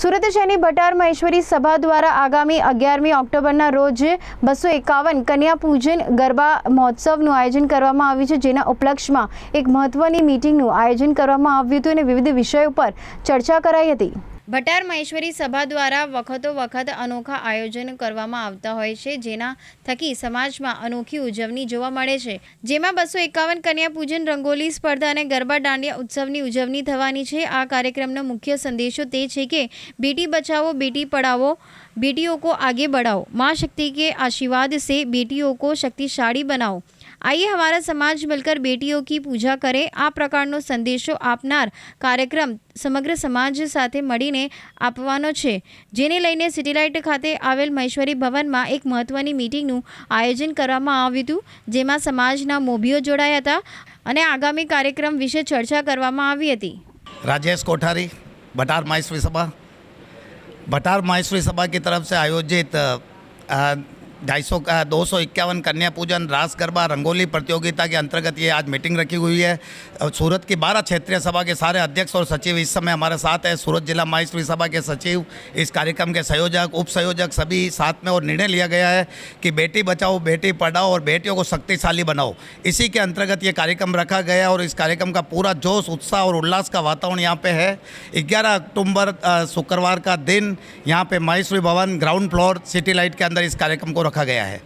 સુરત શહેરની ભટાર મહેશ્વરી સભા દ્વારા આગામી અગિયારમી ઓક્ટોબરના રોજ બસો એકાવન કન્યા પૂજન ગરબા મહોત્સવનું આયોજન કરવામાં આવ્યું છે, જેના ઉપલક્ષમાં એક મહત્વની મીટિંગનું આયોજન કરવામાં આવ્યું હતું અને વિવિધ વિષયો પર ચર્ચા કરાઈ હતી. ભટાર મહેશ્વરી સભા દ્વારા વખતો વખત અનોખા આયોજન કરવામાં આવતા હોય છે, જેના થકી સમાજમાં અનોખી ઉજવણી જોવા મળે છે. જેમાં બસો એકાવન કન્યા પૂજન રંગોલી સ્પર્ધા અને ગરબા દાંડિયા ઉત્સવની ઉજવણી થવાની છે. આ કાર્યક્રમનો મુખ્ય સંદેશો તે છે કે, બેટી બચાવો, બેટી પઢાવો, બેટીઓ કો આગે બઢાઓ. મા શક્તિ કે આશીર્વાદ સે બેટીઓ કો શક્તિશાળી બનાવો. आइए हमारा समाज मिलकर बेटियों की पूजा करे આ પ્રકારનો સંદેશો આપનાર કાર્યક્રમ સમગ્ર સમાજ સાથે મળીને આપવાનો છે જેને લઈને સિટીલાઇટ ખાતે આવેલ મહેશ્વરી ભવનમાં એક મહત્વની મીટિંગનું આયોજન કરવામાં આવ્યું હતું જેમાં સમાજના મોભીઓ જોડાયા હતા અને આગામી કાર્યક્રમ વિશે ચર્ચા કરવામાં આવી હતી राजेश कोठारी भटार माहेश्वरी सभा भटार माहेश्वरी सभा की तरफ से आयोजित ढाई सौ दो सौ इक्यावन कन्या पूजन, रास गरबा, रंगोली प्रतियोगिता के अंतर्गत ये आज मीटिंग रखी हुई है। सूरत की बारह क्षेत्रीय सभा के सारे अध्यक्ष और सचिव इस समय हमारे साथ है। सूरत जिला माहेश्वरी सभा के सचिव, इस कार्यक्रम के संयोजक उप संयोजक सभी साथ में और निर्णय लिया गया है कि बेटी बचाओ, बेटी पढ़ाओ और बेटियों को शक्तिशाली बनाओ। इसी के अंतर्गत ये कार्यक्रम रखा गया और इस कार्यक्रम का पूरा जोश, उत्साह और उल्लास का वातावरण यहाँ पे है। 11 अक्टूबर शुक्रवार का दिन यहाँ पे माहेश्वरी भवन, ग्राउंड फ्लोर, सिटी लाइट के अंदर इस कार्यक्रम को रखा गया है